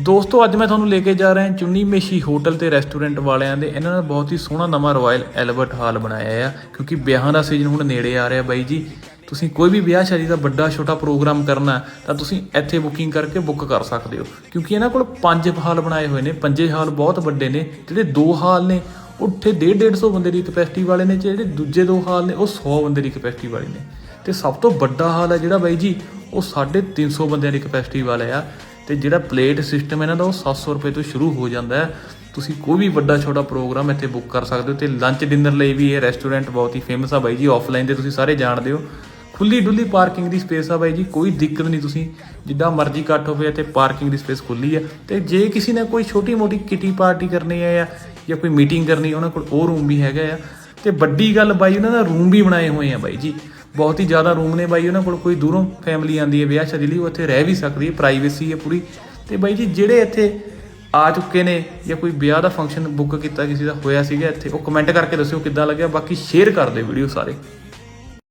ਦੋਸਤੋ, ਅੱਜ ਮੈਂ ਤੁਹਾਨੂੰ ਲੈ ਕੇ ਜਾ ਰਿਹਾ ਚੁੰਨੀ ਮੇਸ਼ੀ ਹੋਟਲ ਤੇ ਰੈਸਟੋਰੈਂਟ ਵਾਲਿਆਂ ਦੇ। ਇਹਨਾਂ ਨੇ ਬਹੁਤ ਹੀ ਸੋਹਣਾ ਨਵਾਂ ਰਾਇਲ ਐਲਬਰਟ ਹਾਲ ਬਣਾਇਆ ਆ, ਕਿਉਂਕਿ ਵਿਆਹਾਂ ਦਾ ਸੀਜ਼ਨ ਹੁਣ ਨੇੜੇ ਆ ਰਿਹਾ ਬਾਈ ਜੀ। ਤੁਸੀਂ ਕੋਈ ਵੀ ਵਿਆਹ ਸ਼ਾਦੀ ਦਾ ਵੱਡਾ, ਛੋਟਾ ਪ੍ਰੋਗਰਾਮ ਕਰਨਾ, ਤਾਂ ਤੁਸੀਂ ਇੱਥੇ ਬੁਕਿੰਗ ਕਰਕੇ ਬੁੱਕ ਕਰ ਸਕਦੇ ਹੋ। ਕਿਉਂਕਿ ਇਹਨਾਂ ਕੋਲ ਪੰਜ ਹਾਲ ਬਣਾਏ ਹੋਏ ਨੇ, ਪੰਜੇ ਹਾਲ ਬਹੁਤ ਵੱਡੇ ਨੇ, ਜਿਹੜੇ ਦੋ ਹਾਲ ਨੇ, ਉਹ ਉੱਥੇ 1.5 150 ਬੰਦੇ ਦੀ ਕਪੈਸਿਟੀ ਵਾਲੇ ਨੇ, ਜਿਹੜੇ ਦੂਜੇ ਦੋ ਹਾਲ ਨੇ, ਉਹ 100 ਬੰਦੇ ਦੀ ਕਪੈਸਿਟੀ ਵਾਲੇ ਨੇ। ਤੇ ਸਭ ਤੋਂ ਵੱਡਾ ਹਾਲ ਹੈ ਜਿਹੜਾ ਬਾਈ ਜੀ, ਉਹ 350 ਬੰਦਿਆਂ ਦੀ ਕਪੈਸਿਟੀ ਵਾਲਾ ਆ। ਤੇ ਜਿਹੜਾ ਪਲੇਟ ਸਿਸਟਮ ਇਹਨਾਂ ਦਾ ਉਹ 700 ਰੁਪਏ ਤੋਂ ਸ਼ੁਰੂ ਹੋ ਜਾਂਦਾ ਹੈ। ਤੁਸੀਂ ਕੋਈ ਵੀ ਵੱਡਾ ਛੋਟਾ ਪ੍ਰੋਗਰਾਮ ਇੱਥੇ ਬੁੱਕ ਕਰ ਸਕਦੇ ਹੋ ਤੇ ਲੰਚ ਡਿਨਰ ਲਈ ਵੀ ਇਹ ਰੈਸਟੋਰੈਂਟ ਬਹੁਤ ਹੀ ਫੇਮਸ ਆ ਬਾਈ ਜੀ ਆਫਲਾਈਨ ਤੇ ਤੁਸੀਂ ਸਾਰੇ ਜਾਣਦੇ ਹੋ। ਖੁੱਲੀ ਡੁੱਲੀ ਪਾਰਕਿੰਗ ਦੀ ਸਪੇਸ ਆ ਬਾਈ ਜੀ, ਕੋਈ ਦਿੱਕਤ ਨਹੀਂ ਤੁਸੀਂ। ਜਿੱਦਾਂ ਮਰਜ਼ੀ ਕੱਟ ਹੋਵੇ ਇੱਥੇ ਪਾਰਕਿੰਗ ਦੀ ਸਪੇਸ ਖੁੱਲੀ ਆ। ਤੇ ਜੇ ਕਿਸੇ ਨੇ ਕੋਈ ਛੋਟੀ ਮੋਟੀ ਕਿਟੀ ਪਾਰਟੀ ਕਰਨੀ ਹੈ ਜਾਂ ਜਾਂ ਕੋਈ ਮੀਟਿੰਗ ਕਰਨੀ, ਉਹਨਾਂ ਕੋਲ ਉਹ ਰੂਮ ਵੀ ਹੈਗਾ ਆ। ਤੇ ਵੱਡੀ ਗੱਲ ਬਾਈ, ਉਹਨਾਂ ਦਾ ਰੂਮ ਵੀ ਬਣਾਏ ਹੋਏ ਆ ਬਾਈ ਜੀ। ਬਹੁਤ ਹੀ ਜ਼ਿਆਦਾ ਰੂਮ ਨੇ ਬਾਈ, ਉਹਨਾਂ ਕੋਲ ਕੋਈ ਦੂਰੋਂ ਫੈਮਿਲੀ ਆਂਦੀ ਹੈ, ਵਿਆਹ ਸ਼ਾਦੀ ਲਈ ਉਹ ਇੱਥੇ ਰਹਿ ਵੀ ਸਕਦੀ ਹੈ ਪ੍ਰਾਈਵੇਸੀ ਹੈ ਪੂਰੀ। ਤੇ ਬਾਈ ਜੀ, ਜਿਹੜੇ ਇੱਥੇ ਆ ਚੁੱਕੇ ਨੇ ਜਾਂ ਕੋਈ ਵਿਆਹ ਦਾ ਫੰਕਸ਼ਨ ਬੁੱਕ ਕੀਤਾ ਕਿਸੇ ਦਾ ਹੋਇਆ ਸੀਗਾ ਇੱਥੇ, ਉਹ ਕਮੈਂਟ ਕਰਕੇ ਦੱਸਿਓ ਕਿੱਦਾਂ ਲੱਗਿਆ, ਬਾਕੀ ਸ਼ੇਅਰ ਕਰ ਦਿਓ ਵੀਡੀਓ ਸਾਰੇ।